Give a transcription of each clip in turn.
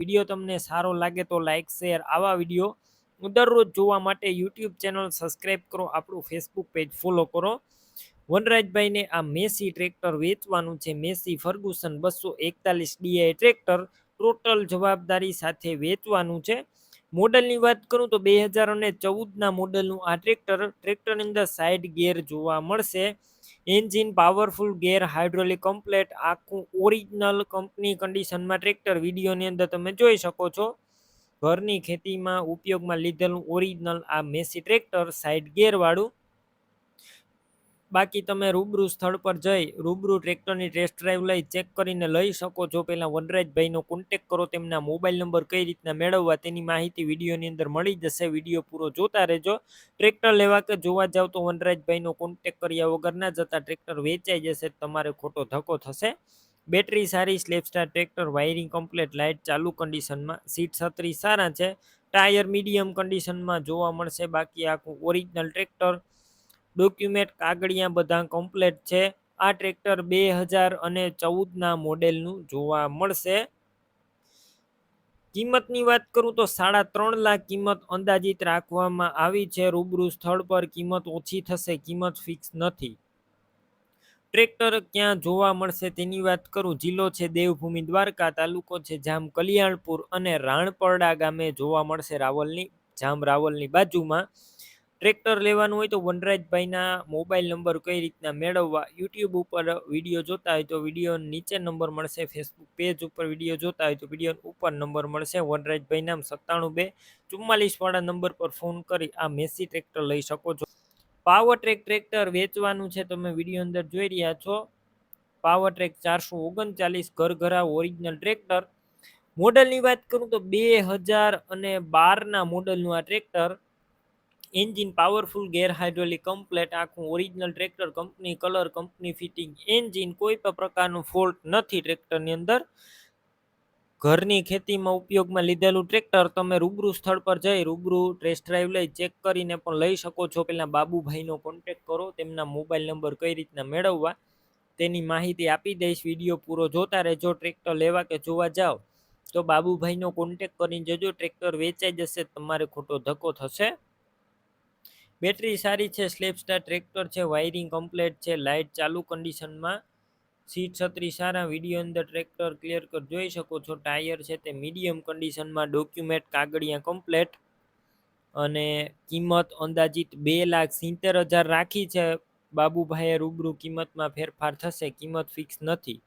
Video તમને સારો લાગે તો લાઇક શેર આવા વીડિયો દરરોજ જોવા માટે યુટ્યુબ ચેનલ સબસ્ક્રાઈબ કરો, આપણું ફેસબુક પેજ ફોલો કરો. વનરાજભાઈને આ મેસી ટ્રેક્ટર વેચવાનું છે, મેસી ફર્ગુસન બસો એકતાલીસ ડીઆઈ ટ્રેક્ટર ટોટલ જવાબદારી સાથે વેચવાનું છે. મોડલની વાત કરું તો બે હજાર અને ચૌદના મોડલનું આ ટ્રેક્ટર ટ્રેક્ટરની અંદર સાઇડ ગેર જોવા મળશે. Engine powerful, gear hydraulic complete, આખું ઓરિજિનલ કંપની કન્ડિશનમાં ટ્રેક્ટર વિડીયોની અંદર તમે જોઈ શકો છો. ઘરની ખેતીમાં ઉપયોગમાં લીધેલું ઓરિજિનલ આ મેસી ટ્રેક્ટર, સાઇડ ગેરવાળું. બાકી તમે રૂબરૂ સ્થળ પર જઈ રૂબરૂ ટ્રેક્ટરની ટેસ્ટ ડ્રાઈવ લઈ ચેક કરીને લઈ શકો છો. પહેલાં વનરાજભાઈનો કોન્ટેક કરો, તેમના મોબાઈલ નંબર કઈ રીતના મેળવવા તેની માહિતી વિડીયોની અંદર મળી જશે. વીડિયો પૂરો જોતા રહેજો. ટ્રેક્ટર લેવા કે જોવા જાવ તો વનરાજભાઈનો કોન્ટેક કર્યા વગર ના જતા ટ્રેક્ટર વેચાઈ જશે, તમારે ખોટો ધક્કો થશે. બેટરી સારી self starter tractor wiring complete light ચાલુ કન્ડિશનમાં સીટ છત્રી સારા છે. ટાયર મીડિયમ કન્ડિશનમાં જોવા મળશે. બાકી આખું ઓરિજિનલ ટ્રેક્ટર ડોક્યુમેન્ટ કાગળિયા બધા કમ્પ્લેટ છે. આ ટ્રેક્ટર બે હજાર અને ચૌદના મોડેલનું જોવા મળશે. કિંમતની વાત કરું તો સાડા ત્રણ લાખ કિંમત અંદાજિત રાખવામાં આવી છે. રૂબરૂ સ્થળ પર કિંમત ઓછી થશે, કિંમત ફિક્સ નથી. ટ્રેક્ટર ક્યાં જોવા મળશે તેની વાત કરું. જિલ્લો છે દેવભૂમિ દ્વારકા, તાલુકો છે જામ કલ્યાણપુર અને રાણપરડા ગામે જોવા મળશે રાવલની, જામ રાવલની બાજુમાં. ટ્રેક્ટર લેવાનું હોય તો વનરાજભાઈના મોબાઈલ નંબર કઈ રીતના મેળવવા? યુટ્યુબ ઉપર વીડિયો જોતા હોય તો વીડિયો નીચે નંબર મળશે. ફેસબુક પેજ ઉપર વીડિયો જોતા હોય તો વીડિયો ઉપર નંબર મળશે. વનરાજભાઈ નામ સત્તાણું બે ચુમ્માલીસવાળા નંબર પર ફોન કરી આ મેસી ટ્રેક્ટર લઈ શકો છો. પાવર ટ્રેક ટ્રેક્ટર વેચવાનું છે તમે વીડિયો અંદર જોઈ રહ્યા છો. પાવર ટ્રેક ચારસો ઓગણચાલીસ ઘરઘરા ઓરિજિનલ ટ્રેક્ટર. મોડલની વાત કરું તો બે હજાર અને બારના મોડલનું આ tractor engine powerful, gear hydraulic, complete આખું original tractor company, colour company, fitting engine કોઈ પણ પ્રકારનું ફોલ્ટ નથી ટ્રેક્ટરની અંદર. ઘરની ખેતીમાં ઉપયોગમાં લીધેલું ટ્રેક્ટર તમે રૂબરૂ સ્થળ પર જઈ રૂબરૂ ટેસ્ટ ડ્રાઈવ લઈ ચેક કરીને પણ લઈ શકો છો. પહેલાં બાબુભાઈનો કોન્ટેક કરો, તેમના મોબાઈલ નંબર કઈ રીતના મેળવવા તેની માહિતી આપી દઈશ. વીડિયો પૂરો જોતા રહેજો, ટ્રેક્ટર લેવા કે જોવા જાઓ. તો બાબુભાઈનો કોન્ટેક કરીને જજો, ટ્રેક્ટર વેચાઈ જશે, તમારે ખોટો ધક્કો થશે. બેટરી સારી છે સ્લેપસ્ટાર ટ્રેક્ટર છે, વાયરિંગ કમ્પ્લેટ છે, લાઇટ ચાલુ કન્ડિશનમાં. સીટ છત્રી સારા, વીડિયો અંદર ટ્રેક્ટર ક્લિયર કર, જોઈ શકો છો, ટાયર છે તે મીડિયમ કન્ડિશનમાં, ડોક્યુમેન્ટ કાગળિયા કમ્પ્લેટ. અને કિંમત અંદાજિત બે લાખ સિત્તેર હજાર રાખી છે, બાબુભાઈએ રૂબરૂ કિંમતમાં ફેરફાર થશે, કિંમત ફિક્સ નથી.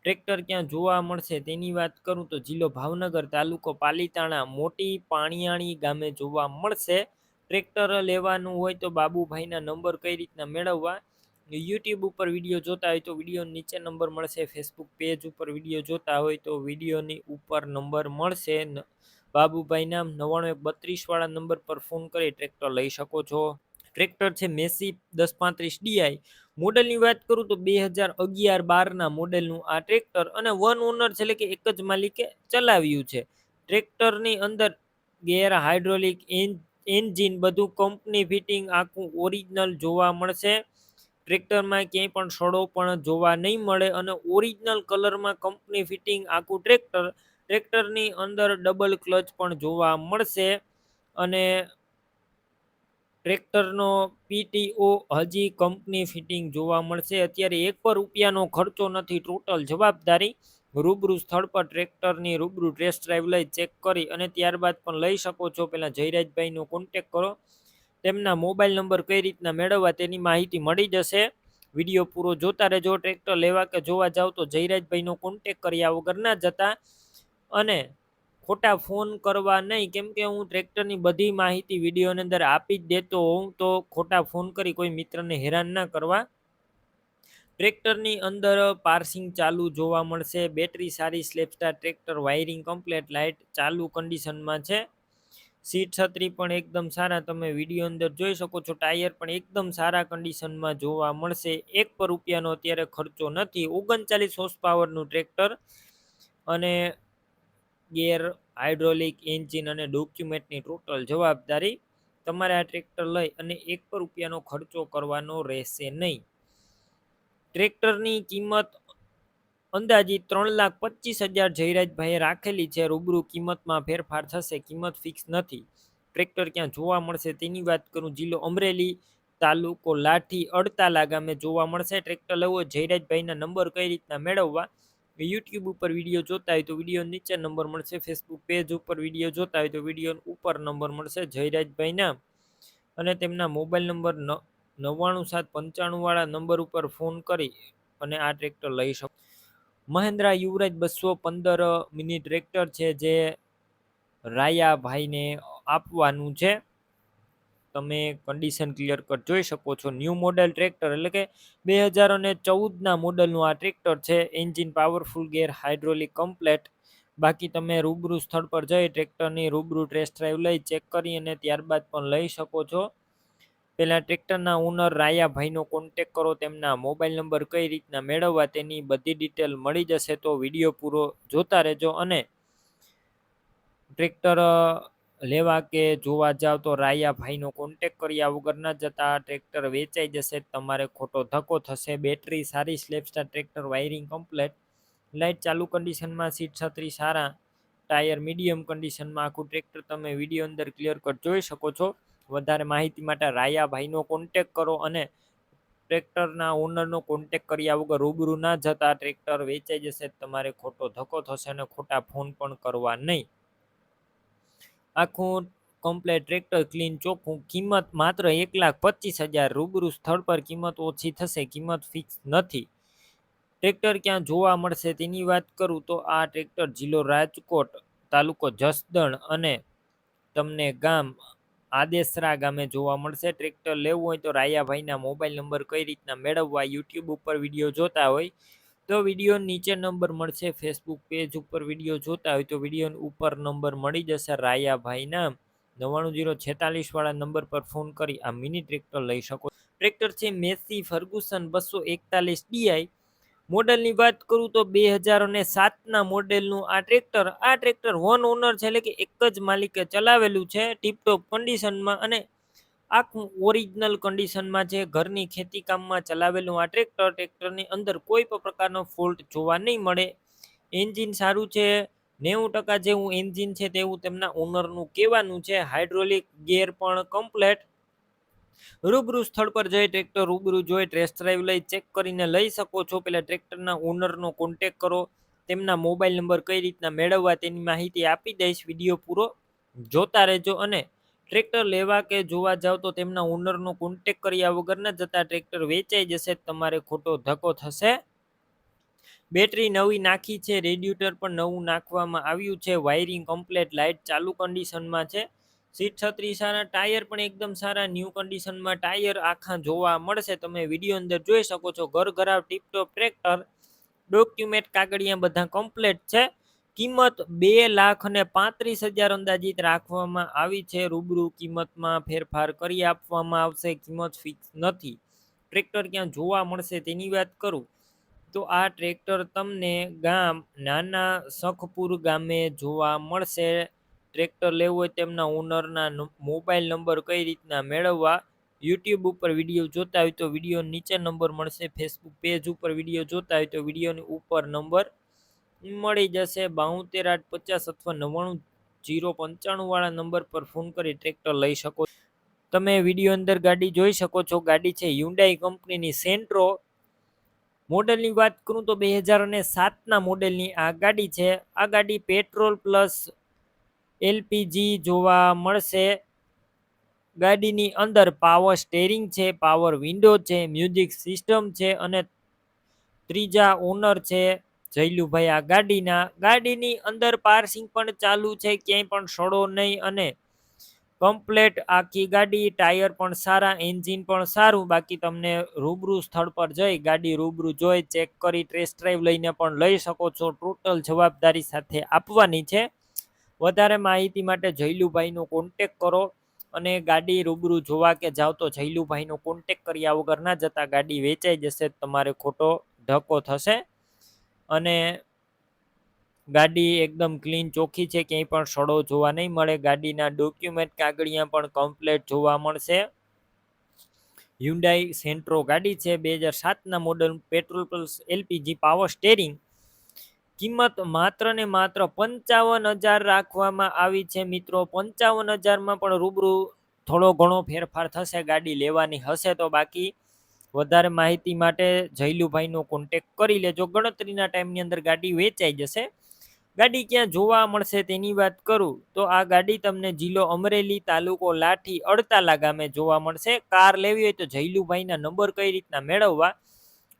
ટ્રેક્ટર ક્યાં જોવા મળશે તેની વાત કરું તો જિલ્લો ભાવનગર તાલુકો પાલીતાણા, મોટી પાણીયાણી ગામે જોવા મળશે. ટ્રેક્ટર લેવાનું હોય તો બાબુભાઈના નંબર કઈ રીતના મેળવવા? યુટ્યુબ ઉપર વીડિયો જોતા હોય તો વીડિયો નીચે નંબર મળશે. ફેસબુક પેજ ઉપર વીડિયો જોતા હોય તો વિડીયોની ઉપર નંબર મળશે. બાબુભાઈના નવ્વાણું એક બત્રીસ નંબર પર ફોન કરી ટ્રેક્ટર લઈ શકો છો. ટ્રેક્ટર છે મેસી દસ પાંત્રીસ ડીઆઈ મોડલની વાત કરું તો બે હજાર અગિયાર બારના મોડેલનું આ ટ્રેક્ટર અને વન ઓનર છે એટલે કે એક જ માલિકે ચલાવ્યું છે. ટ્રેક્ટરની અંદર ગેર હાઇડ્રોલિક એન્જિન બધું કંપની ફિટિંગ આખું ઓરિજિનલ જોવા મળશે. ટ્રેક્ટરમાં ક્યાંય પણ સડો પણ જોવા નહીં મળે અને ઓરિજિનલ કલરમાં કંપની ફિટિંગ આખું ટ્રેક્ટર, ટ્રેક્ટરની અંદર ડબલ ક્લચ પણ જોવા મળશે અને ટ્રેક્ટરનો પીટીઓ હજી કંપની ફિટિંગ જોવા મળશે. અત્યારે એક પર રૂપિયાનો ખર્ચો નથી, ટોટલ જવાબદારી રૂબરૂ સ્થળ પર ટ્રેક્ટરની રૂબરૂ ટેસ્ટ ડ્રાઈવ લઈ ચેક કરી અને ત્યારબાદ પણ લઈ શકો છો. પહેલાં જયરાજભાઈનો કોન્ટેક કરો. તેમના મોબાઈલ નંબર કઈ રીતના મેળવવા તેની માહિતી મળી જશે. વીડિયો પૂરો જોતા રહેજો. ટ્રેક્ટર લેવા કે જોવા જાવ તો જયરાજભાઈનો કોન્ટેક કર્યા વગર ના જતા. અને ખોટા ફોન કરવા નહીં. કેમ કે હું ટ્રેક્ટરની બધી માહિતી વિડીયોની અંદર આપી જ દેતો હોઉં તો ખોટા ફોન કરી કોઈ મિત્રને હેરાન ના કરવા. ટ્રેક્ટરની અંદર પાર્સિંગ ચાલુ જોવા મળશે. બેટરી સારી self starter tractor, wiring complete, light ચાલુ કન્ડિશનમાં છે. સીટ છત્રી પણ એકદમ સારા. તમે વીડિયો અંદર જોઈ શકો છો, ટાયર પણ એકદમ સારા કન્ડિશનમાં જોવા મળશે. એક પર રૂપિયાનો અત્યારે ખર્ચો નથી. ઓગણચાલીસ હોર્સ પાવરનું ટ્રેક્ટર અને ગેર હાઇડ્રોલિક એન્જિન અને ડોક્યુમેન્ટની ટોટલ જવાબદારી તમારે આ ટ્રેક્ટર લઈ અને એક પર રૂપિયાનો ખર્ચો કરવાનો રહેશે નહીં. ટ્રેક્ટરની કિંમત અંદાજિત ત્રણ લાખ પચીસ હજાર જયરાજભાઈએ રાખેલી છે. રૂબરૂ કિંમતમાં ફેરફાર થશે. કિંમત ફિક્સ નથી. ટ્રેક્ટર ક્યાં જોવા મળશે તેની વાત કરું. જિલ્લો અમરેલી તાલુકો લાઠી અડતાલા ગામે જોવા મળશે. ટ્રેક્ટર લેવો જયરાજભાઈના નંબર કઈ રીતના મેળવવા? યુટ્યુબ ઉપર વીડિયો જોતા હોય તો વીડિયો નીચે નંબર મળશે. ફેસબુક પેજ ઉપર વીડિયો જોતા હોય તો વીડિયો ઉપર નંબર મળશે જયરાજભાઈના. અને તેમના મોબાઈલ નંબર નવ્વાણું સાત પંચાણું વાળા નંબર ઉપર ફોન કરી અને આ ટ્રેક્ટર લઈ શકો મહેન્દ્રા યુવરાજ બસો પંદર મિની ટ્રેક્ટર છે જે રાયાભાઈને આપવાનું છે. તમે કન્ડિશન ક્લિયર કટ જોઈ શકો છો. ન્યૂ મોડેલ ટ્રેક્ટર એટલે કે બે હજાર અને ચૌદના મોડલનું આ ટ્રેક્ટર છે. Engine powerful gear hydraulic complete બાકી તમે રૂબરૂ સ્થળ પર જઈ ટ્રેક્ટરની રૂબરૂ ટેસ્ટ ડ્રાઈવ લઈ ચેક કરી અને ત્યારબાદ પણ લઈ શકો છો. પહેલાં ટ્રેક્ટરના ઓનર રાયાભાઈનો કોન્ટેક કરો, તેમના મોબાઈલ નંબર કઈ રીતના મેળવવા તેની બધી ડિટેલ મળી જશે તો વીડિયો પૂરો જોતા રહેજો અને ટ્રેક્ટર લેવા કે જોવા જાવ તો રાયાભાઈનો કોન્ટેક કર્યા વગર ન જતા ટ્રેક્ટર વેચાઈ જશે, તમારે ખોટો ધક્કો થશે બેટરી સારી self starter tractor wiring complete light ચાલુ કન્ડિશનમાં સીટ છત્રી સારા ટાયર મીડિયમ કન્ડિશનમાં આખું ટ્રેક્ટર તમે વીડિયો અંદર ક્લિયર કટ જોઈ શકો છો. વધારે માહિતી માટે રાયાભાઈનો કોન્ટેક કરો અને ટ્રેક્ટરના ઓનરનો કોન્ટેક કર્યા વગર રૂબરૂ ના જતા ટ્રેક્ટર વેચાઈ જશે, તમારે ખોટો ધક્કો થશે અને ખોટા ફોન પણ કરવા નહીં. આખું કમ્પ્લેટ ટ્રેક્ટર ક્લીન ચોખ્ખું કિંમત માત્ર એક લાખ પચીસ હજાર રૂબરૂ સ્થળ પર કિંમત ઓછી થશે, કિંમત ફિક્સ નથી. ટ્રેક્ટર ક્યાં જોવા મળશે તેની વાત કરું તો આ ટ્રેક્ટર જિલ્લો રાજકોટ તાલુકો જસદણ અને તમને ગામ આદેસરા ગામે જોવા મળશે. ટ્રેક્ટર લેવું હોય તો રાયાભાઈના મોબાઈલ નંબર કઈ રીતના મેળવવા યુટ્યુબ ઉપર વીડિયો જોતા હોય તો વીડિયો નીચે નંબર મળશે. ફેસબુક પેજ ઉપર વીડિયો જોતા હોય તો વીડિયો ઉપર નંબર મળી જશે. રાયાભાઈના નવ્વાણું જીરો છેતાલીસ વાળા નંબર પર ફોન કરી આ મિની ટ્રેક્ટર લઈ શકો ટ્રેક્ટર છે મેસી ફર્ગુસન બસો એકતાલીસ ડીઆઈ. મોડલની વાત કરું તો બે હજાર અને સાતના મોડેલનું આ ટ્રેક્ટર આ ટ્રેક્ટર વન ઓનર છે, એટલે કે એક જ માલિકે ચલાવેલું છે ટીપટોપ કન્ડિશનમાં અને આખું ઓરિજિનલ કન્ડિશનમાં છે ઘરની ખેતી કામમાં ચલાવેલું આ ટ્રેક્ટર, ટ્રેક્ટરની અંદર કોઈ પણ પ્રકારનો ફોલ્ટ જોવા નહીં મળે. એન્જિન સારું છે, નેવું ટકા જેવું એન્જિન છે તેવું તેમના ઓનરનું કહેવાનું છે. હાઇડ્રોલિક ગેર પણ કમ્પ્લેટ રૂબરૂ સ્થળ પર જઈ ટ્રેક્ટર રૂબરૂ જોઈ ટેસ્ટ ડ્રાઈવ લઈ ચેક કરીને લઈ શકો છો. પેલા ટ્રેક્ટરના ઓનરનો કોન્ટેક કરો. તેમના મોબાઈલ નંબર કઈ રીતના મેળવવા તેની માહિતી આપી દઈશ. વીડિયો પૂરો જોતા રહેજો અને ટ્રેક્ટર લેવા કે જોવા જાવ તો તેમના ઓનરનો કોન્ટેક કર્યા વગર ન જતા ટ્રેક્ટર વેચાઈ જશે. તમારે ખોટો ધક્કો થશે. બેટરી નવી નાખી છે. રેડ્યુટર પણ નવું નાખવામાં આવ્યું છે. વાયરિંગ કમ્પ્લેટ લાઇટ ચાલુ કન્ડિશનમાં છે. સીટ છત્રી સારા, ટાયર પણ એકદમ સારા, ન્યૂ કન્ડિશનમાં ટાયર આખા જોવા મળશે. તમે વીડિયો અંદર જોઈ શકો છો ઘર ઘરાવ ટીપટોપ, ટ્રેક્ટર, ડોક્યુમેન્ટ, કાગળિયા બધા કમ્પ્લેટ છે. કિંમત બે લાખ અને પાંત્રીસ હજાર અંદાજિત રાખવામાં આવી છે. રૂબરૂ કિંમતમાં ફેરફાર કરી આપવામાં આવશે. કિંમત ફિક્સ નથી. ટ્રેક્ટર ક્યાં જોવા મળશે તેની વાત કરું. તો આ ટ્રેક્ટર તમને ગામ નાના સખપુર ગામે જોવા મળશે. ટ્રેક્ટર લેવું હોય તેમના ઓનરના મોબાઈલ નંબર કઈ રીતના મેળવવા? યુટ્યુબ ઉપર વીડિયો જોતા હોય તો વીડિયો નીચે નંબર મળશે. ફેસબુક પેજ ઉપર વીડિયો જોતા હોય તો વિડીયોની ઉપર નંબર મળી જશે. બાઉતેર આઠ પચાસ અથવા નવ્વાણું જીરો પંચાણુંવાળા નંબર પર ફોન કરી ટ્રેક્ટર લઈ શકો તમે વીડિયો અંદર ગાડી જોઈ શકો છો. ગાડી છે યુન્ડાઈ કંપનીની સેન્ટ્રો મોડેલની વાત કરું તો બે હજાર અને સાતના મોડેલની આ ગાડી છે. આ ગાડી પેટ્રોલ પ્લસ એલપીજી જોવા મળશે. ગાડીની અંદર પાવર સ્ટેરિંગ છે પાવર વિન્ડો છે મ્યુઝિક સિસ્ટમ છે અને ત્રીજા ઓનર છે જયલુભાઈ આ ગાડીના. ગાડીની અંદર પાર્સિંગ પણ ચાલુ છે, ક્યાંય પણ સડો નહીં અને કમ્પ્લેટ આખી ગાડી, ટાયર પણ સારા એન્જિન પણ સારું. બાકી તમને રૂબરૂ સ્થળ પર જઈ ગાડી રૂબરૂ જોઈ ચેક કરી ટેસ્ટ ડ્રાઈવ લઈને પણ લઈ શકો છો. ટોટલ જવાબદારી સાથે આપવાની છે. વધારે માહિતી માટે જયલુભાઈનો કોન્ટેક કરો અને ગાડી રૂબરૂ જોવા કે જાઓ તો જયલુભાઈનો કોન્ટેક કર્યા વગર ના જતા ગાડી વેચાઈ જશે, તમારે ખોટો ધક્કો થશે. અને ગાડી એકદમ ક્લીન ચોખ્ખી છે, ક્યાંય પણ સડો જોવા નહીં મળે. ગાડીના ડોક્યુમેન્ટ કાગળિયા પણ કમ્પ્લેટ જોવા મળશે. હ્યુન્ડાઈ સેન્ટ્રો ગાડી છે, બે હજાર સાતના model petrol plus LPG power steering કિંમત માત્ર ને માત્ર પંચાવન હજાર રાખવામાં આવી છે મિત્રો. પંચાવન હજારમાં પણ રૂબરૂ થોડો ઘણો ફેરફાર થશે, ગાડી લેવાની હશે તો બાકી વધારે માહિતી માટે જયલુભાઈનો કોન્ટેક કરી લેજો. ગણતરીના ટાઈમની અંદર ગાડી વેચાઈ જશે. ગાડી ક્યાં જોવા મળશે તેની વાત કરું તો આ ગાડી તમને જિલ્લો અમરેલી તાલુકો લાઠી અડતાલા ગામે જોવા મળશે. કાર લેવી હોય તો જયલુભાઈના નંબર કઈ રીતના મેળવવા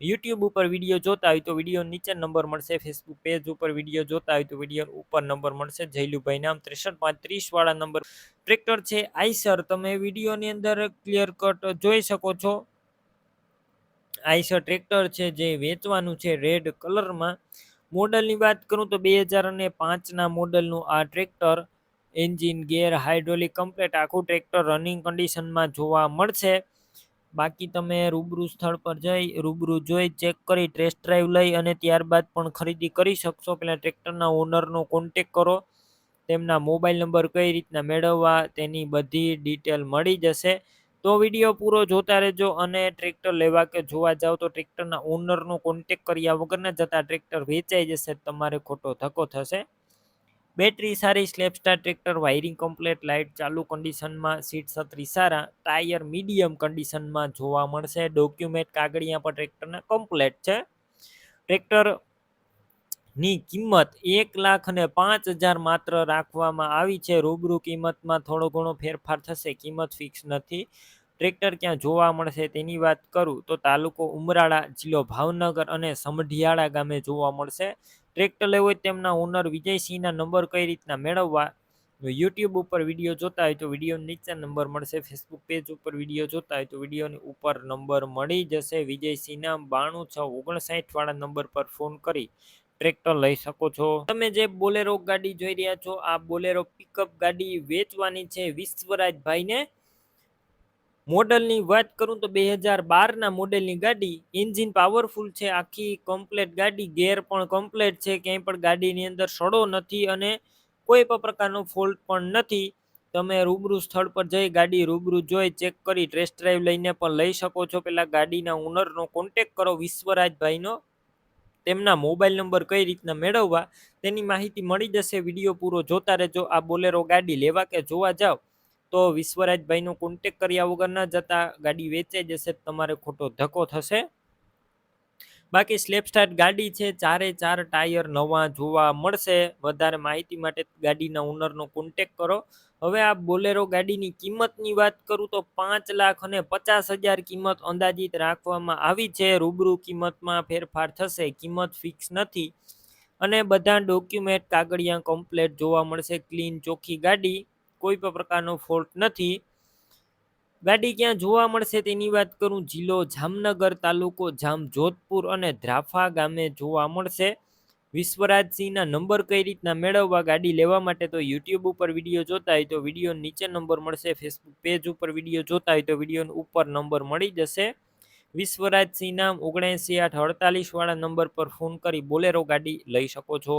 યુટ્યુબ ઉપર વીડિયો જોતા હોય તો વીડિયો નીચે નંબર મળશે ફેસબુક પેજ ઉપર વીડિયો જોતા હોય તો વીડિયો ઉપર નંબર મળશે. જયલુભાઈ નામ ત્રેસઠ પાંત્રીસ વાળા નંબર ટ્રેક્ટર છે આઈસર તમે વિડીયોની અંદર ક્લિયર કટ જોઈ શકો છો. આઈસર ટ્રેક્ટર છે, જે વેચવાનું છે રેડ કલરમાં મોડલની વાત કરું તો બે હજાર અને પાંચના મોડલનું આ tractor engine gear hydraulic complete આખું ટ્રેક્ટર રનિંગ કન્ડિશનમાં જોવા મળશે. બાકી તમે રૂબરૂ સ્થળ પર જઈ, રૂબરૂ જોઈ, ચેક કરી ટેસ્ટ ડ્રાઈવ લઈ અને ત્યારબાદ પણ ખરીદી કરી શકશો. પહેલાં ટ્રેક્ટરના ઓનરનો કોન્ટેક કરો. તેમના મોબાઈલ નંબર કઈ રીતના મેળવવા તેની બધી ડિટેલ મળી જશે. તો વીડિયો પૂરો જોતા રહેજો અને ટ્રેક્ટર લેવા કે જોવા જાઓ તો ટ્રેક્ટરના ઓનરનો કોન્ટેક કર્યા વગરના જતા ટ્રેક્ટર વેચાઈ જશે. તમારે ખોટો ધક્કો થશે. બેટરી સારી, self starter tractor, wiring complete, light, ચાલુ કન્ડિશનમાં સીટ છત્રી સારા, ટાયર મીડિયમ કન્ડિશનમાં જોવા મળશે. ડોક્યુમેન્ટ કાગળિયા પણ ટ્રેક્ટરના કમ્પ્લેટ છે. ટ્રેક્ટરની કિંમત એક લાખ અને પાંચ હજાર માત્ર રાખવામાં આવી છે. રૂબરૂ કિંમતમાં થોડો ઘણો ફેરફાર થશે. કિંમત ફિક્સ નથી. ટ્રેક્ટર ક્યાં જોવા મળશે તેની વાત કરું તો તાલુકો ઉમરાળા, જિલ્લો ભાવનગર અને સમઢિયાળા ગામે જોવા મળશે. ટ્રેક્ટર લેવું હોય તેમના ઓનર વિજયસિંહના નંબર કઈ રીતના મેળવવા? યુટ્યુબ ઉપર વીડિયો જોતા હોય તો વીડિયો નીચે નંબર મળશે. ફેસબુક પેજ ઉપર વીડિયો જોતા હોય તો વિડીયોની ઉપર નંબર મળી જશે. વિજયસિંહના બાણું છ ઓગણસાઠ વાળા નંબર પર ફોન કરી ટ્રેક્ટર લઈ શકો છો. તમે જે બોલેરો ગાડી જોઈ રહ્યા છો, આ બોલેરો પિકઅપ ગાડી વેચવાની છે વિશ્વરાજભાઈને. મોડલની વાત કરું તો બે હજાર બારના મોડેલની ગાડી એન્જિન પાવરફુલ છે, આખી કમ્પ્લેટ ગાડી, ગેર પણ કમ્પ્લેટ છે, ક્યાંય પણ ગાડીની અંદર સડો નથી અને કોઈ પણ પ્રકારનો ફોલ્ટ પણ નથી. તમે રૂબરૂ સ્થળ પર જઈ ગાડી રૂબરૂ જોઈ, ચેક કરી, ટેસ્ટ ડ્રાઈવ લઈને પણ લઈ શકો છો. પેલા ગાડીના ઓનરનો કોન્ટેક કરો, વિશ્વરાજભાઈનો. તેમના મોબાઈલ નંબર કઈ રીતના મેળવવા, તેની માહિતી મળી જશે. વીડિયો પૂરો જોતા રહેજો. આ બોલેરો ગાડી લેવા કે જોવા જાઓ તો વિશ્વરાજભાઈનો કોન્ટેક કર્યા વગર ન જતા ગાડી વેચાઈ જશે તમારે ખોટો ધક્કો થશે. બાકી સ્લેપ સ્ટાર્ટ ગાડી છે, ચારે ચાર ટાયર નવા જોવા મળશે. વધારે માહિતી માટે ગાડીના ઓનરનો કોન્ટેક કરો. હવે આ બોલેરો ગાડીની કિંમતની વાત કરું તો પાંચ લાખ અને પચાસ હજાર કિંમત અંદાજિત રાખવામાં આવી છે. રૂબરૂ કિંમતમાં ફેરફાર થશે, કિંમત ફિક્સ નથી. અને બધા ડોક્યુમેન્ટ કાગળિયા કમ્પ્લેટ જોવા મળશે. ક્લીન ચોખ્ખી ગાડી. કોઈ પણ પ્રકારનો ફોલ્ટ નથી. ગાડી ક્યાં જોવા મળશે તેની વાત કરું, જિલ્લો જામનગર તાલુકો જામ જોધપુર અને ધ્રાફા ગામે જોવા મળશે. વિશ્વરાજસિંહના નંબર કઈ રીતના મેળવવા ગાડી લેવા માટે તો યુટ્યુબ ઉપર વીડિયો જોતા હોય તો વીડિયો નીચે નંબર મળશે, ફેસબુક પેજ ઉપર વીડિયો જોતા હોય તો વીડિયો ઉપર નંબર મળી જશે. વિશ્વરાજસિંહ નામ ઓગણએંસી આઠ અડતાલીસ વાળા નંબર પર ફોન કરી બોલેરો ગાડી લઈ શકો છો.